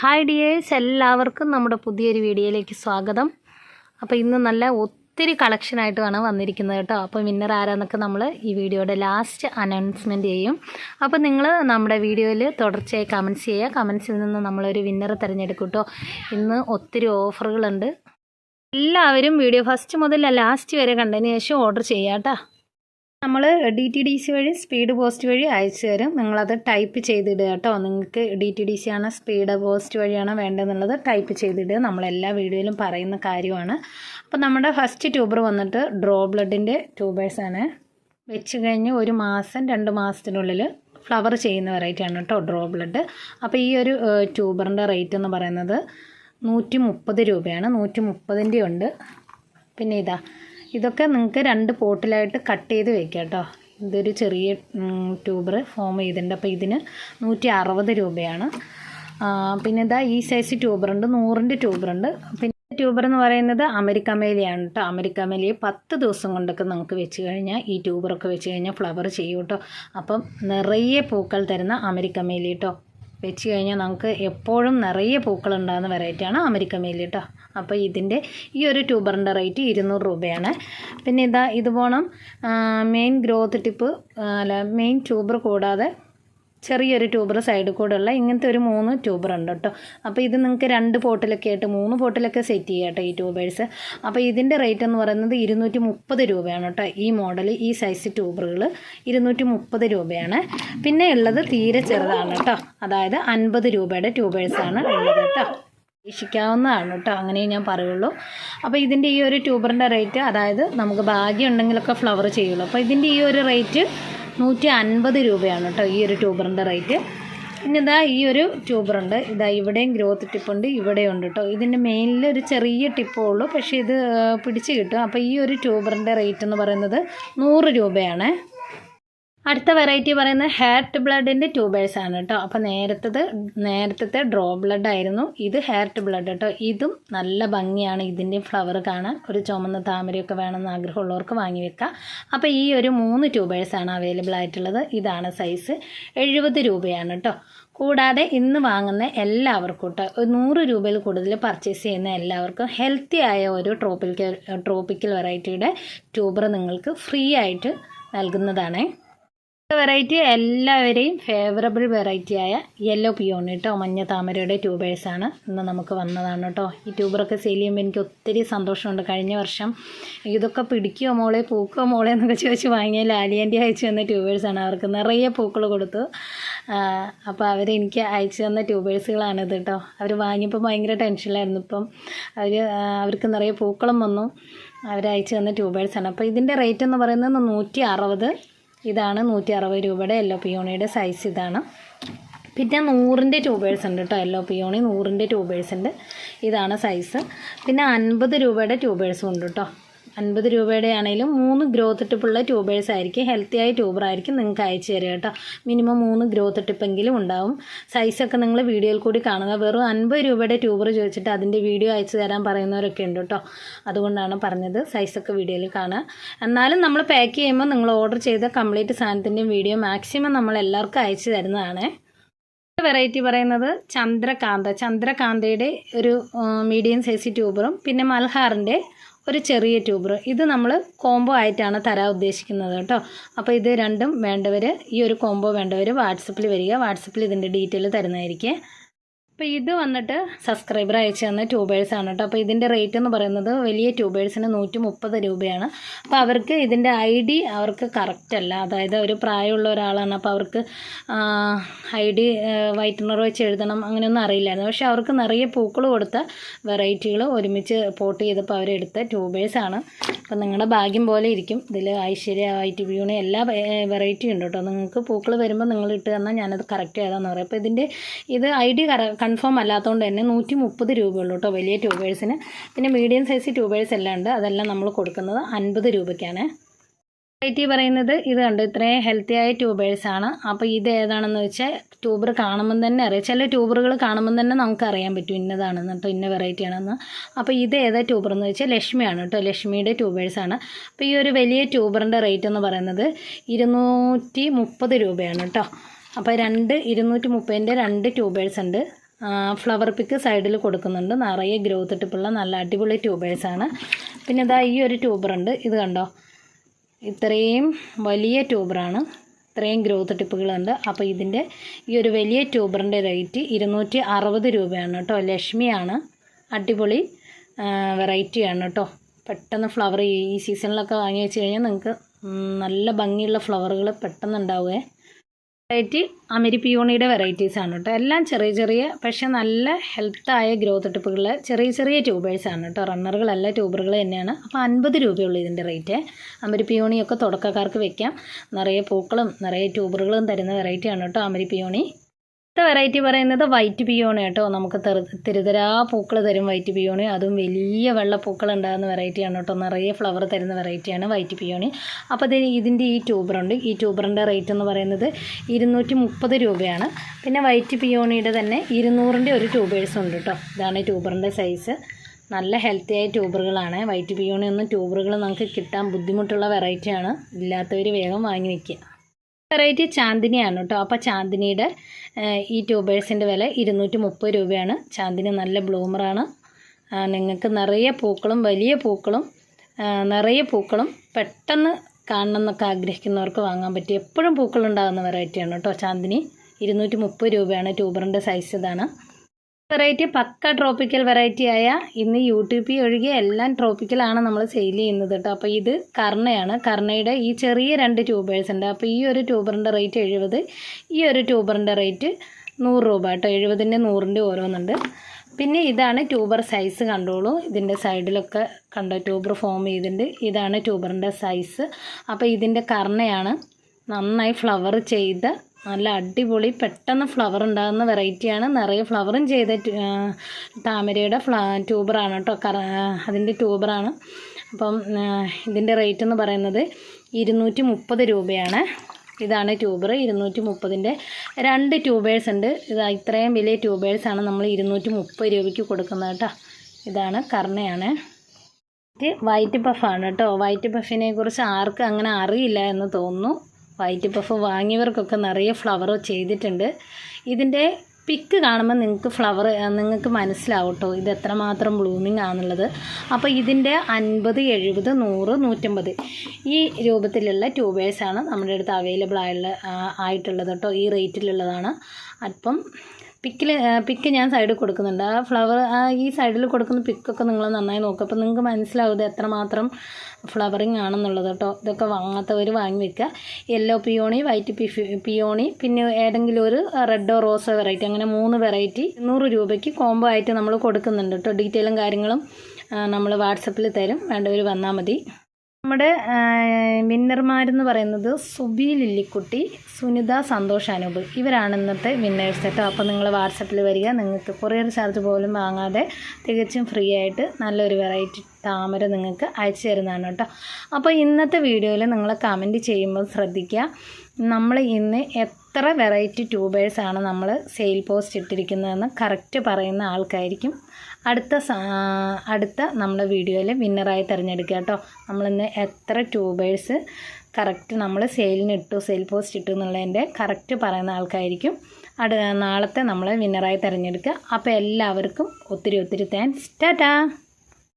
Hi dears എല്ലാവർക്കും നമ്മുടെ പുതിയൊരു വീഡിയോയിലേക്ക് സ്വാഗതം. അപ്പോൾ ഇന്ന് നല്ല ഒത്തിരി കളക്ഷനായിട്ടാണ് വന്നിരിക്കുന്നത് കേട്ടോ. അപ്പോൾ വിന്നർ ആരാന്നൊക്കെ നമ്മൾ ഈ വീഡിയോയുടെ ലാസ്റ്റ് അനൗൺസ്മെന്റ് ചെയ്യും. അപ്പോൾ നിങ്ങൾ നമ്മുടെ വീഡിയോയിൽ തുടർച്ചയായി കമൻസ് ചെയ്യുക. കമൻസിൽ നിന്ന് നമ്മളൊരു വിന്നറെ തിരഞ്ഞെടുക്കും കേട്ടോ. ഇന്ന് ഒത്തിരി ഓഫറുകളുണ്ട് എല്ലാവരും വീഡിയോ ഫസ്റ്റ് മുതൽ ലാസ്റ്റ് വരെ കണ്ടതിന് ശേഷം ഓർഡർ ചെയ്യാം കേട്ടോ. നമ്മൾ ഡി ടി ഡി സി വഴി സ്പീഡ് പോസ്റ്റ് വഴി അയച്ചു തരും. നിങ്ങളത് ടൈപ്പ് ചെയ്തിടുക കേട്ടോ. നിങ്ങൾക്ക് ഡി ടി ഡി സി ആണ് സ്പീഡ് പോസ്റ്റ് വഴിയാണ് വേണ്ടതെന്നുള്ളത് ടൈപ്പ് ചെയ്തിടുക. നമ്മളെല്ലാ വീഡിയോയിലും പറയുന്ന കാര്യമാണ്. അപ്പോൾ നമ്മുടെ ഫസ്റ്റ് ട്യൂബർ വന്നിട്ട് ഡ്രോ ബ്ലഡിന്റെ ട്യൂബേഴ്സാണ് വെച്ച് കഴിഞ്ഞ് ഒരു മാസം രണ്ട് മാസത്തിനുള്ളിൽ ഫ്ലവർ ചെയ്യുന്ന വെറൈറ്റിയാണ് കേട്ടോ ഡ്രോ ബ്ലഡ് അപ്പോൾ ഈ ഒരു ട്യൂബറിന്റെ റേറ്റ് എന്ന് പറയുന്നത് നൂറ്റി മുപ്പത് രൂപയാണ്. നൂറ്റി മുപ്പതിന്റെ ഉണ്ട്. പിന്നെ ഇതാ ഇതൊക്കെ നിങ്ങൾക്ക് രണ്ട് പോട്ടിലായിട്ട് കട്ട് ചെയ്ത് വെക്കാം കേട്ടോ ഇതൊരു ചെറിയ ട്യൂബർ ഫോം ചെയ്തിട്ടുണ്ട്. അപ്പോൾ ഇതിന് നൂറ്റി അറുപത് രൂപയാണ് പിന്നെ ഇതാ ഈ സൈസ് ട്യൂബറുണ്ട്. നൂറിന്റെ ട്യൂബറുണ്ട്. പിന്നെ ട്യൂബർ എന്ന് പറയുന്നത് അമരിക്കമേലിയാണ് കേട്ടോ അമരിക്കമേലിയെ പത്ത് ദിവസം കൊണ്ടൊക്കെ നമുക്ക് വെച്ച് കഴിഞ്ഞാൽ ഈ ട്യൂബറൊക്കെ വെച്ച് കഴിഞ്ഞാൽ ഫ്ലവർ ചെയ്യും കേട്ടോ അപ്പം നിറയെ പൂക്കൾ തരുന്ന അമരിക്കമേലി കേട്ടോ വെച്ച് കഴിഞ്ഞാൽ നമുക്ക് എപ്പോഴും നിറയെ പൂക്കൾ ഉണ്ടാകുന്ന വെറൈറ്റിയാണ് അമരിക്കമേലി കേട്ടോ. അപ്പോൾ ഇതിന്റെ ഈ ഒരു ട്യൂബറിന്റെ റേറ്റ് ഇരുന്നൂറ് രൂപയാണ്. പിന്നെ ഇതാ ഇതുപോണം മെയിൻ ഗ്രോത്ത് ടിപ്പ് അല്ല മെയിൻ ട്യൂബർ കൂടാതെ ചെറിയൊരു ട്യൂബർ സൈഡിൽ കൂടെ ഉള്ള ഇങ്ങനത്തെ ഒരു മൂന്ന് ട്യൂബർ ഉണ്ട് കേട്ടോ. അപ്പോൾ ഇത് നിങ്ങൾക്ക് രണ്ട് പോട്ടിലൊക്കെ ആയിട്ട് മൂന്ന് പോട്ടിലൊക്കെ സെറ്റ് ചെയ്യാം കേട്ടോ ഈ ട്യൂബേഴ്സ് അപ്പോൾ ഇതിന്റെ റേറ്റ് എന്ന് പറയുന്നത് ഇരുന്നൂറ്റി മുപ്പത് രൂപയാണ് കേട്ടോ ഈ മോഡൽ ഈ സൈസ് ട്യൂബറുകൾ ഇരുന്നൂറ്റി മുപ്പത് രൂപയാണ്. പിന്നെ ഉള്ളത് തീരെ ചെറുതാണ് കേട്ടോ. അതായത് അൻപത് രൂപയുടെ ട്യൂബേഴ്സാണ് ഉള്ളത് കേട്ടോ. പ്രതീക്ഷിക്കാവുന്നതാണ് കേട്ടോ അങ്ങനെ ഞാൻ പറയുള്ളൂ. അപ്പോൾ ഇതിന്റെ ഈ ഒരു ട്യൂബറിന്റെ റേറ്റ് അതായത് നമുക്ക് ഭാഗ്യം ഉണ്ടെങ്കിലൊക്കെ ഫ്ലവർ ചെയ്യുള്ളൂ. അപ്പോൾ ഇതിന്റെ ഈ ഒരു റേറ്റ് നൂറ്റി അൻപത് രൂപയാണ് കേട്ടോ ഈ ഒരു ട്യൂബറിന്റെ റേറ്റ്. പിന്നെ ഇതാ ഈ ഒരു ട്യൂബറുണ്ട്. ഇതാ ഇവിടെയും ഗ്രോത്ത് ടിപ്പുണ്ട് ഇവിടെയും ഉണ്ട് കേട്ടോ ഇതിന്റെ മെയിനിൽ ഒരു ചെറിയ ടിപ്പേ ഉള്ളൂ. പക്ഷേ ഇത് പിടിച്ച് കിട്ടും. അപ്പോൾ ഈ ഒരു ട്യൂബറിന്റെ റേറ്റ് എന്ന് പറയുന്നത് നൂറ് രൂപയാണ്. അടുത്ത വെറൈറ്റി പറയുന്നത് ഹെയർട്ട് ബ്ലഡിന്റെ ട്യൂബേഴ്സ് ആണ് കേട്ടോ അപ്പോൾ നേരത്തത് നേരത്തെ ഡ്രോ ബ്ലഡ് ആയിരുന്നു. ഇത് ഹെയർട്ട് ബ്ലഡ് കേട്ടോ ഇതും നല്ല ഭംഗിയാണ് ഇതിന്റെ ഫ്ലവർ കാണാൻ. ഒരു ചുമന്ന താമരയൊക്കെ വേണമെന്ന് ആഗ്രഹമുള്ളവർക്ക് വാങ്ങി വെക്കാം. അപ്പോൾ ഈ ഒരു മൂന്ന് ട്യൂബേഴ്സാണ് അവൈലബിൾ ആയിട്ടുള്ളത്. ഇതാണ് സൈസ് എഴുപത് രൂപയാണ് കേട്ടോ കൂടാതെ ഇന്ന് വാങ്ങുന്ന എല്ലാവർക്കും കേട്ടോ നൂറ് രൂപയിൽ കൂടുതൽ പർച്ചേസ് ചെയ്യുന്ന എല്ലാവർക്കും ഹെൽത്തി ആയ ഒരു ട്രോപ്പിക്കൽ ട്രോപ്പിക്കൽ വെറൈറ്റിയുടെ ട്യൂബർ നിങ്ങൾക്ക് ഫ്രീ ആയിട്ട് നൽകുന്നതാണ്. വെറൈറ്റി എല്ലാവരെയും ഫേവറബിൾ വെറൈറ്റിയായ യെല്ലോ പിയോൺ കേട്ടോ മഞ്ഞ താമരയുടെ ട്യൂബേഴ്സാണ് ഇന്ന് നമുക്ക് വന്നതാണ് കേട്ടോ ഈ ട്യൂബറൊക്കെ സെയിൽ ചെയ്യുമ്പോൾ എനിക്ക് ഒത്തിരി സന്തോഷമുണ്ട്. കഴിഞ്ഞ വർഷം ഇതൊക്കെ പിടിക്കുമോ മോളെ പൂക്കോ മോളെ എന്നൊക്കെ ചോദിച്ച് വാങ്ങിയ ലാലിയന്റെ അയച്ചു തന്ന ട്യൂബേഴ്സാണ് അവർക്ക് നിറയെ പൂക്കൾ കൊടുത്തു. അപ്പോൾ അവരെനിക്ക് അയച്ചു തന്ന ട്യൂബേഴ്സുകളാണിത് കേട്ടോ അവർ വാങ്ങിയപ്പോൾ ഭയങ്കര ടെൻഷനിലായിരുന്നു ഇപ്പം അവർ അവർക്ക് നിറയെ പൂക്കളും വന്നു. അവരയച്ചു തന്ന ട്യൂബേഴ്സാണ് അപ്പോൾ ഇതിന്റെ റേറ്റ് എന്ന് പറയുന്നത് നൂറ്റി അറുപത് ഇതാണ് നൂറ്റി അറുപത് രൂപയുടെ യെല്ലോ പിയോണിയുടെ സൈസ് ഇതാണ്. പിന്നെ നൂറിന്റെ ട്യൂബേഴ്സ് ഉണ്ട് കേട്ടോ യെല്ലോ പിയോണി നൂറിന്റെ ട്യൂബേഴ്സ് ഉണ്ട്. ഇതാണ് സൈസ് പിന്നെ അൻപത് രൂപയുടെ ട്യൂബേഴ്സും ഉണ്ട് കേട്ടോ അൻപത് രൂപയുടെ ആണെങ്കിലും മൂന്ന് ഗ്രോത്ത് ടിപ്പുള്ള ട്യൂബേഴ്സ് ആയിരിക്കും. ഹെൽത്തി ആയ ട്യൂബർ ആയിരിക്കും നിങ്ങൾക്ക് അയച്ചു തരിക കേട്ടോ. മിനിമം മൂന്ന് ഗ്രോത്ത് ടിപ്പെങ്കിലും ഉണ്ടാവും. സൈസൊക്കെ നിങ്ങൾ വീഡിയോയിൽ കൂടി കാണുക. വെറും അൻപത് രൂപയുടെ ട്യൂബർ ചോദിച്ചിട്ട് അതിന്റെ വീഡിയോ അയച്ചു തരാൻ പറയുന്നവരൊക്കെ ഉണ്ട് കേട്ടോ. അതുകൊണ്ടാണ് പറഞ്ഞത്. സൈസൊക്കെ വീഡിയോയിൽ കാണുക. എന്നാലും നമ്മൾ പാക്ക് ചെയ്യുമ്പോൾ നിങ്ങൾ ഓർഡർ ചെയ്ത കംപ്ലീറ്റ് സാധനത്തിന്റെയും വീഡിയോ മാക്സിമം നമ്മൾ എല്ലാവർക്കും അയച്ചു തരുന്നതാണ്. വെറൈറ്റി പറയുന്നത് ചന്ദ്രകാന്ത. ചന്ദ്രകാന്തയുടെ ഒരു മീഡിയം സൈസ് ട്യൂബറും പിന്നെ മൽഹാറിന്റെ ഒരു ചെറിയ ട്യൂബർ ഇത് നമ്മൾ കോംബോ ആയിട്ടാണ് തരാൻ ഉദ്ദേശിക്കുന്നത് കേട്ടോ. അപ്പോൾ ഇത് രണ്ടും വേണ്ടവർ ഈ ഒരു കോംബോ വേണ്ടവർ വാട്സപ്പിൽ വരിക. വാട്സപ്പിൽ ഇതിന്റെ ഡീറ്റെയിൽ തരുന്നതായിരിക്കും. അപ്പോൾ ഇത് വന്നിട്ട് സബ്സ്ക്രൈബർ അയച്ചു തന്ന ട്യൂബേഴ്സാണ് കേട്ടോ അപ്പോൾ ഇതിന്റെ റേറ്റ് എന്ന് പറയുന്നത് വലിയ ട്യൂബേഴ്സിന് നൂറ്റി മുപ്പത് രൂപയാണ്. അപ്പോൾ അവർക്ക് ഇതിന്റെ ഐ ഡി അവർക്ക് കറക്റ്റ് അല്ല. അതായത് ഒരു പ്രായമുള്ള ഒരാളാണ്. അപ്പോൾ അവർക്ക് ഐ ഡി വൈറ്റ്നർ വെച്ച് എഴുതണം അങ്ങനെയൊന്നും അറിയില്ലായിരുന്നു. പക്ഷേ അവർക്ക് നിറയെ പൂക്കൾ കൊടുത്ത വെറൈറ്റികൾ ഒരുമിച്ച് പോട്ട് ചെയ്തപ്പോൾ അവരെടുത്ത ട്യൂബേഴ്സാണ് അപ്പോൾ നിങ്ങളുടെ ഭാഗ്യം പോലെ ഇരിക്കും. ഇതിൽ ഐശ്വര്യ വൈറ്റ് ബ്യൂണി എല്ലാ വെറൈറ്റി ഉണ്ട് കേട്ടോ. നിങ്ങൾക്ക് പൂക്കൾ വരുമ്പോൾ നിങ്ങൾ ഇട്ട് തന്നാൽ ഞാനത് കറക്റ്റ് ചെയ്താന്ന് പറയും. അപ്പോൾ ഇതിന്റെ ഇത് ഐ ഡി കൺഫേം അല്ലാത്തതുകൊണ്ട് തന്നെ നൂറ്റി മുപ്പത് രൂപയുള്ളൂ കേട്ടോ വലിയ ട്യൂബേഴ്സിന്. പിന്നെ മീഡിയം സൈസ് ട്യൂബേഴ്സ് എല്ലാം ഉണ്ട്. അതെല്ലാം നമ്മൾ കൊടുക്കുന്നത് അൻപത് രൂപയ്ക്കാണ്. വെറൈറ്റി പറയുന്നത് ഇത് കണ്ട്? ഇത്രയും ഹെൽത്തി ആയ ആണ്. അപ്പോൾ ഇത് ഏതാണെന്ന് വെച്ചാൽ ട്യൂബർ കാണുമ്പം തന്നെ അറിയാം. ചില ട്യൂബറുകൾ കാണുമ്പം തന്നെ നമുക്ക് അറിയാൻ പറ്റും ഇന്നതാണെന്ന് കേട്ടോ ഇന്ന വെറൈറ്റി ആണെന്ന്. അപ്പോൾ ഇത് ഏതാ ട്യൂബർ എന്ന് വെച്ചാൽ ലക്ഷ്മിയാണ് കേട്ടോ. ലക്ഷ്മിയുടെ ട്യൂബേഴ്സ് ആണ്. അപ്പോൾ ഈ ഒരു വലിയ ട്യൂബറിന്റെ റേറ്റ് എന്ന് പറയുന്നത് ഇരുന്നൂറ്റി മുപ്പത് രൂപയാണ് കേട്ടോ. അപ്പോൾ രണ്ട് ഇരുന്നൂറ്റി മുപ്പതിന്റെ രണ്ട് ട്യൂബേഴ്സ് ഉണ്ട്. ഫ്ലവർ പിക്ക് സൈഡിൽ കൊടുക്കുന്നുണ്ട്. നിറയെ ഗ്രോത്ത് ടിപ്പുള്ള നല്ല അടിപൊളി ട്യൂബേഴ്സാണ് പിന്നെ ഇതാ ഈ ഒരു ട്യൂബറുണ്ട് ഇത് കണ്ടോ? ഇത്രയും വലിയ ട്യൂബറാണ്. ഇത്രയും ഗ്രോത്ത് ടിപ്പുകളുണ്ട് അപ്പോൾ ഇതിന്റെ ഈ ഒരു വലിയ ട്യൂബറിന്റെ റേറ്റ് ഇരുന്നൂറ്റി അറുപത് രൂപയാണ് കേട്ടോ. ലക്ഷ്മിയാണ്. അടിപൊളി വെറൈറ്റിയാണ് കേട്ടോ. പെട്ടെന്ന് ഫ്ലവർ ഈ സീസണിലൊക്കെ വാങ്ങി വെച്ച് കഴിഞ്ഞാൽ നിങ്ങൾക്ക് നല്ല ഭംഗിയുള്ള ഫ്ലവറുകൾ പെട്ടെന്ന് ഉണ്ടാവുകയെ വെറൈറ്റി അമിരി പിയോണിയുടെ വെറൈറ്റീസ് ആണ് കേട്ടോ. എല്ലാം ചെറിയ ചെറിയ പക്ഷേ നല്ല ഹെൽത്തായ ഗ്രോത്ത് ടിപ്പുകളിലെ ചെറിയ ചെറിയ ട്യൂബേഴ്സാണ് കേട്ടോ. റണ്ണറുകളല്ല ട്യൂബറുകൾ തന്നെയാണ്. അപ്പോൾ അൻപത് രൂപയുള്ളൂ ഇതിന്റെ റേറ്റ് അമരി പിയോണിയൊക്കെ തുടക്കക്കാർക്ക് വെക്കാം. നിറയെ പൂക്കളും നിറയെ ട്യൂബറുകളും തരുന്ന വെറൈറ്റിയാണ് കേട്ടോ അമരി പിയോണി അടുത്ത വെറൈറ്റി പറയുന്നത് വൈറ്റ് പിയോണി കേട്ടോ നമുക്ക് തെറു തിരുതരാ പൂക്കൾ തരും വൈറ്റ് പിയോണി അതും വലിയ വെള്ള പൂക്കൾ ഉണ്ടാകുന്ന വെറൈറ്റിയാണ് കേട്ടോ. നിറയെ ഫ്ലവർ തരുന്ന വെറൈറ്റിയാണ് വൈറ്റ് പിയോണി അപ്പോൾ ഇതിന് ഇതിന്റെ ഈ ട്യൂബറുണ്ട് ഈ ട്യൂബറിന്റെ റേറ്റ് എന്ന് പറയുന്നത് ഇരുന്നൂറ്റി മുപ്പത് രൂപയാണ്. പിന്നെ വൈറ്റ് പിയോണിയുടെ തന്നെ ഇരുന്നൂറിന്റെ ഒരു ട്യൂബേഴ്സ് ഉണ്ട് കേട്ടോ. ഇതാണ് ട്യൂബറിന്റെ സൈസ് നല്ല ഹെൽത്തി ആയ ട്യൂബറുകളാണ് വൈറ്റ് പിയോണി ഒന്നും ട്യൂബറുകൾ നമുക്ക് കിട്ടാൻ ബുദ്ധിമുട്ടുള്ള വെറൈറ്റിയാണ് ഇല്ലാത്തവർ വേഗം വാങ്ങി വയ്ക്കുക വെറൈറ്റി ചാന്ദിനിയാണ് കേട്ടോ അപ്പോൾ ചാന്ദിനിയുടെ ഈ ട്യൂബേഴ്സിന്റെ വില ഇരുന്നൂറ്റി മുപ്പത് രൂപയാണ്. ചാന്ദിനി നല്ല ബ്ലൂമറാണ് നിങ്ങൾക്ക് നിറയെ പൂക്കളും വലിയ പൂക്കളും നിറയെ പൂക്കളും പെട്ടെന്ന് കാണണം എന്നൊക്കെ ആഗ്രഹിക്കുന്നവർക്ക് വാങ്ങാൻ പറ്റും എപ്പോഴും പൂക്കളുണ്ടാകുന്ന വെറൈറ്റിയാണ് കേട്ടോ ചാന്ദിനി. ഇരുന്നൂറ്റി മുപ്പത് രൂപയാണ് ട്യൂബറിന്റെ സൈസ് ഇതാണ്. വെറൈറ്റി പക്ക ട്രോപ്പിക്കൽ വെറൈറ്റി ആയ ഇന്ന് യൂട്യൂബിൽ ഒഴികെ എല്ലാം ട്രോപ്പിക്കലാണ് നമ്മൾ സെയിൽ ചെയ്യുന്നത് കേട്ടോ അപ്പോൾ ഇത് കർണയാണ്. കർണയുടെ ഈ ചെറിയ രണ്ട് ട്യൂബേഴ്സ് ഉണ്ട്. അപ്പോൾ ഈ ഒരു ട്യൂബറിന്റെ റേറ്റ് എഴുപത് ഈ ഒരു ട്യൂബറിന്റെ റേറ്റ് നൂറ് രൂപ കേട്ടോ എഴുപതിന്റെ നൂറിന്റെ ഓരോന്നുണ്ട്. പിന്നെ ഇതാണ് ട്യൂബർ സൈസ് കണ്ടോളൂ. ഇതിന്റെ സൈഡിലൊക്കെ കണ്ടോ ട്യൂബർ ഫോം ചെയ്തിട്ടുണ്ട് ഇതാണ് ട്യൂബറിന്റെ സൈസ്. അപ്പോൾ ഇതിന്റെ കർണയാണ് നന്നായി ഫ്ലവർ ചെയ്ത നല്ല അടിപൊളി പെട്ടെന്ന് ഫ്ലവർ ഉണ്ടാകുന്ന വെറൈറ്റിയാണ് നിറയെ ഫ്ലവറും ചെയ്ത താമരയുടെ ഫ്ല ട്യൂബറാണ് കേട്ടോ കറ അതിന്റെ ട്യൂബറാണ് അപ്പം ഇതിന്റെ റേറ്റ് എന്ന് പറയുന്നത് ഇരുന്നൂറ്റി മുപ്പത് രൂപയാണ്. ഇതാണ് ട്യൂബർ ഇരുന്നൂറ്റി മുപ്പതിന്റെ രണ്ട് ട്യൂബേഴ്സ് ഉണ്ട്. ഇത് ഇത്രയും വലിയ ട്യൂബേഴ്സാണ് നമ്മൾ ഇരുന്നൂറ്റി മുപ്പത് രൂപയ്ക്ക് കൊടുക്കുന്നത് കേട്ടോ ഇതാണ് കർണയാണ്. വൈറ്റ് പഫാണ് കേട്ടോ വൈറ്റ് പഫിനെ കുറിച്ച് ആർക്കും അങ്ങനെ അറിയില്ല എന്ന് തോന്നുന്നു. വൈറ്റ് പഫ് വാങ്ങിയവർക്കൊക്കെ നിറയെ ഫ്ലവർ ചെയ്തിട്ടുണ്ട്. ഇതിന്റെ പിക്ക് കാണുമ്പോൾ നിങ്ങൾക്ക് ഫ്ലവർ നിങ്ങൾക്ക് മനസ്സിലാവും കേട്ടോ ഇത് എത്രമാത്രം ബ്ലൂമിങ് ആണെന്നുള്ളത്. അപ്പോൾ ഇതിന്റെ അൻപത് എഴുപത് നൂറ് നൂറ്റമ്പത് ഈ രൂപത്തിലുള്ള ട്യൂബേഴ്സാണ് നമ്മുടെ അടുത്ത് അവൈലബിൾ ആയുള്ള ആയിട്ടുള്ളത് കേട്ടോ ഈ റേറ്റിലുള്ളതാണ് അപ്പം പിക്കിൽ പിക്ക് ഞാൻ സൈഡിൽ കൊടുക്കുന്നുണ്ട്. ആ ഫ്ലവർ ആ ഈ സൈഡിൽ കൊടുക്കുന്ന പിക്കൊക്കെ നിങ്ങൾ നന്നായി നോക്കുക അപ്പോൾ നിങ്ങൾക്ക് മനസ്സിലാവും എത്രമാത്രം ഫ്ലവറിങ് ആണെന്നുള്ളത് കേട്ടോ. ഇതൊക്കെ വാങ്ങാത്തവർ വാങ്ങി വെക്കുക. യെല്ലോ പിയോണി വൈറ്റ് പിയോണി പിന്നെ ഏതെങ്കിലും ഒരു റെഡോ റോസോ വെറൈറ്റി അങ്ങനെ മൂന്ന് വെറൈറ്റി നൂറ് രൂപയ്ക്ക് കോംബോ ആയിട്ട് നമ്മൾ കൊടുക്കുന്നുണ്ട് കേട്ടോ. ഡീറ്റെയിലും കാര്യങ്ങളും നമ്മൾ വാട്സപ്പിൽ തരും. വേണ്ടവർ വന്നാൽ മതി. നമ്മുടെ വിന്നർമാരെന്ന് പറയുന്നത് സുബി ലില്ലിക്കുട്ടി സുനിത സന്തോഷ് അനൂപ്. ഇവരാണ് ഇന്നത്തെ വിന്നേഴ്സ് കേട്ടോ അപ്പോൾ നിങ്ങൾ വാട്സപ്പിൽ വരിക. നിങ്ങൾക്ക് കൊറിയർ ചാർജ് പോലും വാങ്ങാതെ തികച്ചും ഫ്രീ ആയിട്ട് നല്ലൊരു വെറൈറ്റി താമര നിങ്ങൾക്ക് അയച്ചു തരുന്നതാണ് കേട്ടോ അപ്പോൾ ഇന്നത്തെ വീഡിയോയിൽ നിങ്ങൾ കമന്റ് ചെയ്യുമ്പോൾ ശ്രദ്ധിക്കുക. നമ്മൾ ഇന്ന് എത്ര വെറൈറ്റി ട്യൂബേഴ്സാണ് നമ്മൾ സെയിൽ പോസ്റ്റ് ഇട്ടിരിക്കുന്നതെന്ന് കറക്റ്റ് പറയുന്ന ആൾക്കായിരിക്കും അടുത്ത അടുത്ത നമ്മുടെ വീഡിയോയിൽ വിന്നറായി തിരഞ്ഞെടുക്കുക കേട്ടോ. നമ്മളിന്ന് എത്ര ട്യൂബേഴ്സ് കറക്റ്റ് നമ്മൾ സെയിലിന് ഇട്ടു സെയിൽ പോസ്റ്റ് ഇട്ടു എന്നുള്ളതിന്റെ കറക്റ്റ് പറയുന്ന ആൾക്കായിരിക്കും അടുത്ത നാളത്തെ നമ്മൾ വിന്നറായി തിരഞ്ഞെടുക്കുക. അപ്പോൾ എല്ലാവർക്കും ഒത്തിരി ഒത്തിരി താങ്ക്സ് ടാറ്റാ!